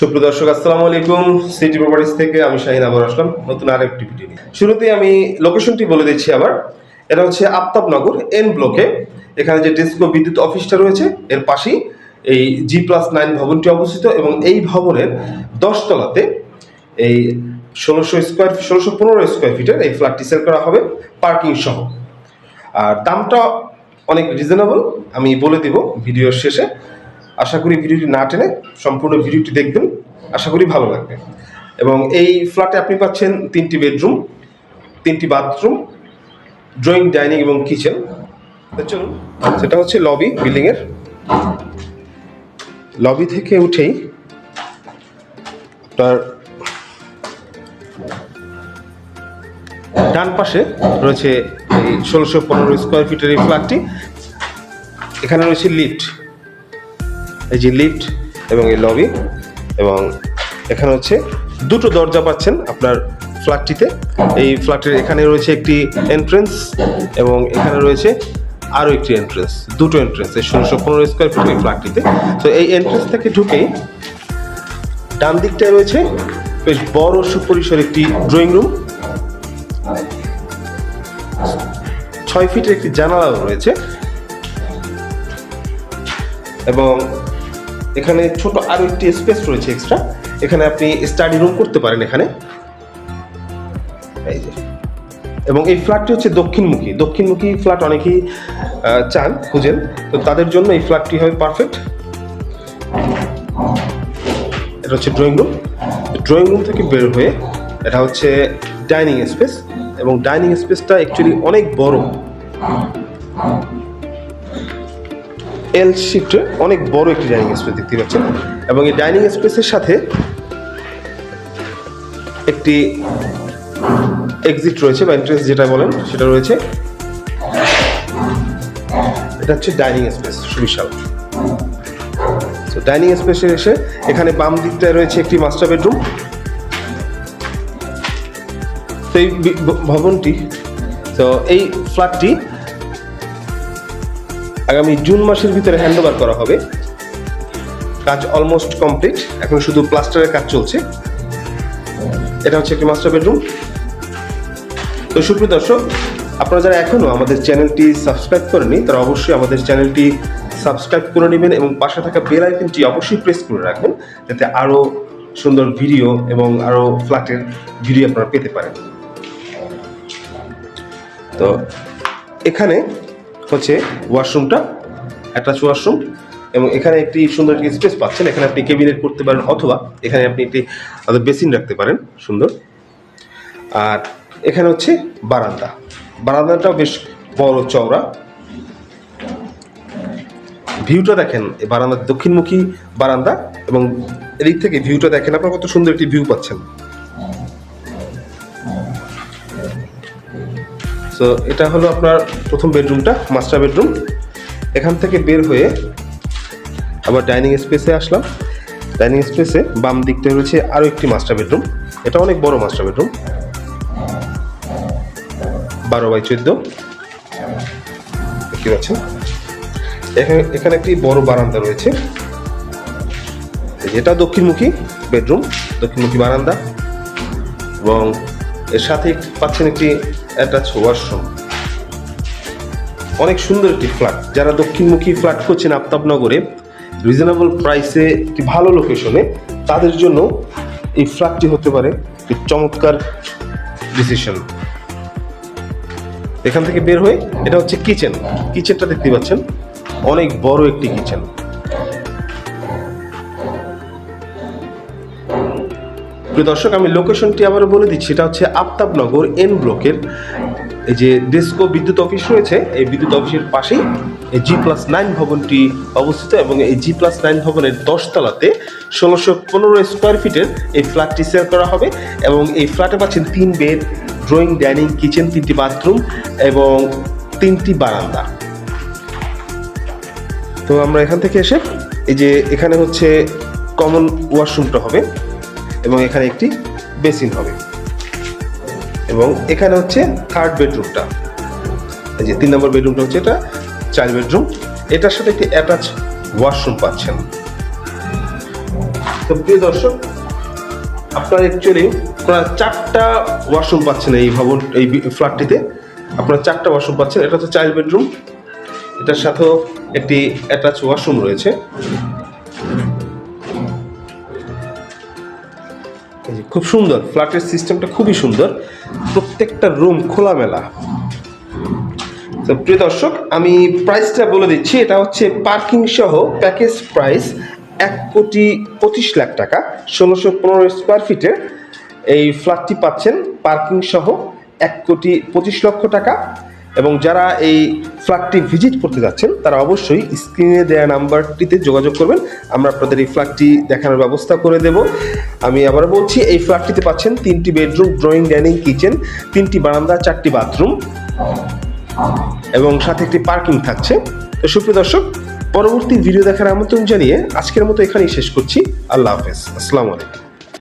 সুপ্রিয় দর্শক, আসসালামু আলাইকুম। সিটি প্রপার্টিস থেকে আমি শাহিন আবার আসলাম, নতুন আরেকটি ভিডিও নিয়ে। শুরুতেই আমি লোকেশনটি বলে দিচ্ছি আবার। এটা হচ্ছে আফতাবনগর এন ব্লকে এখানে যে ডিসকো বিদ্যুৎ অফিসটা রয়েছে, এর পাশেই এই জি প্লাস নাইন ভবনটি অবস্থিত এবং এই ভবনের দশতলাতে এই ষোলোশো স্কোয়ার ষোলোশো পনেরো স্কোয়ার ফিটের এই ফ্ল্যাটটি সেল করা হবে পার্কিং সহ। আর দামটা অনেক রিজনেবল আমি বলে দিব ভিডিওর শেষে। আশা করি ভিডিওটি না টেনে সম্পূর্ণ ভিডিওটি দেখবেন। আশা করি ভালো লাগবে। এবং এই ফ্ল্যাটে আপনি পাচ্ছেন তিনটি বেডরুম তিনটি বাথরুম ড্রয়িং ডাইনিং এবং কিচেন চলুন, সেটা হচ্ছে লবি বিল্ডিংয়ের লবি থেকে উঠেই আপনার ডান পাশে রয়েছে এই ষোলোশো পনেরো স্কোয়ার ফিটের এই ফ্ল্যাটটি এখানে রয়েছে লিফট এই যে লিফট এবং এই লবি এবং এখানে হচ্ছে দুটো দরজা পাচ্ছেন আপনার ফ্ল্যাটটিতে এই ফ্ল্যাটের এখানে রয়েছে একটি এন্ট্রেন্স এবং এখানে রয়েছে আরও একটি এন্ট্রেন্স দুটো এন্ট্রেন্স এই ষোলোশো পনেরো স্কোয়ার ফিটের ফ্ল্যাটটিতে তো এই এন্ট্রেন্স থেকে ঢুকেই ডান দিকটায় রয়েছে বেশ বড় সুপরিসর একটি ড্রয়িং রুম ছয় ফিটের একটি জানালাও রয়েছে। এবং এখানে ছোট আরও একটি স্পেস রয়েছে এক্সট্রা এখানে আপনি স্টাডি রুম করতে পারেন এখানে। এই যে। এবং এই ফ্ল্যাটটি হচ্ছে দক্ষিণমুখী। দক্ষিণমুখী ফ্ল্যাট অনেকেই চান, খুঁজেন। তো তাদের জন্য এই ফ্ল্যাটটি হবে পারফেক্ট এটা হচ্ছে ড্রয়িং রুম ড্রয়িং রুম থেকে বের হয়ে এটা হচ্ছে ডাইনিং স্পেস এবং ডাইনিং স্পেসটা অ্যাকচুয়ালি অনেক বড়। এল শিফটে অনেক বড় একটি ডাইনিং স্পেস দেখতে পাচ্ছেন। এবং এই ডাইনিং স্পেসের সাথে একটি এক্সিট রয়েছে, বা এন্ট্রেন্স যেটা বলেন, সেটা রয়েছে। এটা হচ্ছে ডাইনিং স্পেস সুবিশাল। তো ডাইনিং স্পেসে এসে এখানে বাম দিকটায় রয়েছে একটি মাস্টার বেডরুম তো এই ভবনটি তো এই ফ্ল্যাটটি আগামী জুন মাসের ভিতরে হ্যান্ডওভার করা হবে। কাজ অলমোস্ট কমপ্লিট এখন শুধু প্লাস্টারের কাজ চলছে। এটা হচ্ছে একটি মাস্টার বেডরুম তো সুপ্রিয় দর্শক, আপনারা যারা এখনও আমাদের চ্যানেলটি সাবস্ক্রাইব করেনি তারা অবশ্যই আমাদের চ্যানেলটি সাবস্ক্রাইব করে নেবেন এবং পাশে থাকা বেল আইকনটি অবশ্যই প্রেস করে রাখবেন, যাতে আরও সুন্দর ভিডিও এবং আরও ফ্ল্যাটের ভিডিও আপনারা পেতে পারেন। তো এখানে হচ্ছে ওয়াশরুমটা অ্যাটাচ ওয়াশরুম এবং এখানে একটি সুন্দর একটি স্পেস পাচ্ছেন। এখানে আপনি কেবিনেট করতে পারেন অথবা এখানে আপনি একটি বেসিন রাখতে পারেন, সুন্দর। আর এখানে হচ্ছে বারান্দা। বারান্দাটাও বেশ বড় চওড়া। ভিউটা দেখেন বারান্দা দক্ষিণমুখী বারান্দা এবং এদিক থেকে ভিউটা দেখেন। আপনার কত সুন্দর একটি ভিউ পাচ্ছেন। তো এটা হলো আপনার প্রথম বেডরুমটা, মাস্টার বেডরুম। এখান থেকে বের হয়ে আবার ডাইনিং স্পেসে আসলাম। ডাইনিং স্পেসে বাম দিকটা রয়েছে আরও একটি মাস্টার বেডরুম। এটা অনেক বড় মাস্টার বেডরুম। বারো বাই চোদ্দ। দেখতে পাচ্ছেন? এখানে এখানে একটি বড় বারান্দা রয়েছে। এটা দক্ষিণমুখী বেডরুম, দক্ষিণমুখী বারান্দা। এবং এর সাথে পাচ্ছেন একটি অ্যাটাচ ওয়াশরুম অনেক সুন্দর একটি ফ্ল্যাট যারা দক্ষিণমুখী ফ্ল্যাট করছেন আফতাবনগরে রিজনেবল প্রাইসে একটি ভালো লোকেশনে তাদের জন্য এই ফ্ল্যাটটি হতে পারে একটি চমৎকার ডিসিশন এখান থেকে বের হয়ে, এটা হচ্ছে কিচেন কিচেনটা দেখতে পাচ্ছেন, অনেক বড় একটি কিচেন প্রিয় দর্শক, আমি লোকেশনটি আবার বলে দিচ্ছি এটা হচ্ছে আফতাবনগর এন ব্লকের এই যে ডেস্কো বিদ্যুৎ অফিস রয়েছে, এই বিদ্যুৎ অফিসের পাশেই এই জি প্লাস নাইন ভবনটি অবস্থিত এবং এই জি প্লাস নাইন ভবনের দশতলাতে ষোলোশো পনেরো স্কোয়ার ফিটের এই ফ্ল্যাটটি সেল করা হবে এবং এই ফ্ল্যাটে পাচ্ছেন তিন বেড ড্রয়িং ডাইনিং কিচেন তিনটি বাথরুম এবং তিনটি বারান্দা। তো আমরা এখান থেকে এসে, এই যে এখানে হচ্ছে কমন ওয়াশরুমটা হবে। এবং এখানে একটি বেসিন হবে। এবং এখানে হচ্ছে থার্ড বেডরুমটা। এই যে তিন নম্বর বেডরুমটা হচ্ছে এটা, চার বেডরুম। এটার সাথে একটি অ্যাটাচ ওয়াশরুম পাচ্ছেন। তো প্রিয় দর্শক, আপনারা অ্যাকচুয়ালি আপনারা চারটা ওয়াশরুম পাচ্ছেন এই ভবন, এই ফ্ল্যাটটিতে। আপনারা চারটা ওয়াশরুম পাচ্ছেন। এটা হচ্ছে চাইল্ড বেডরুম। এটার সাথেও একটি অ্যাটাচ ওয়াশরুম রয়েছে। খুব সুন্দর, ফ্ল্যাটের সিস্টেমটা খুবই সুন্দর। প্রত্যেকটা রুম খোলামেলা। তো প্রিয় দর্শক, আমি প্রাইসটা বলে দিচ্ছি, এটা হচ্ছে পার্কিং সহ প্যাকেজ প্রাইস এক কোটি পঁচিশ লাখ টাকা, ষোলোশো পনেরো স্কোয়ার ফিটের এই ফ্ল্যাটটি পাচ্ছেন পার্কিং সহ এক কোটি পঁচিশ লক্ষ টাকা। এবং যারা এই ফ্ল্যাটটি ভিজিট করতে যাচ্ছেন, তারা অবশ্যই স্ক্রিনে দেওয়া নাম্বারটিতে যোগাযোগ করবেন। আমরা আপনাদের এই ফ্ল্যাটটি দেখানোর ব্যবস্থা করে দেব। আমি আবার বলছি, এই ফ্ল্যাটটিতে পাচ্ছেন তিনটি বেডরুম ড্রয়িং ডাইনিং কিচেন তিনটি বারান্দা, চারটি বাথরুম এবং সাথে একটি পার্কিং থাকছে। তো সুপ্রিয় দর্শক, পরবর্তী ভিডিও দেখার আমন্ত্রণ জানিয়ে আজকের মতো এখানেই শেষ করছি। আল্লাহ হাফেজ। আসসালামু আলাইকুম।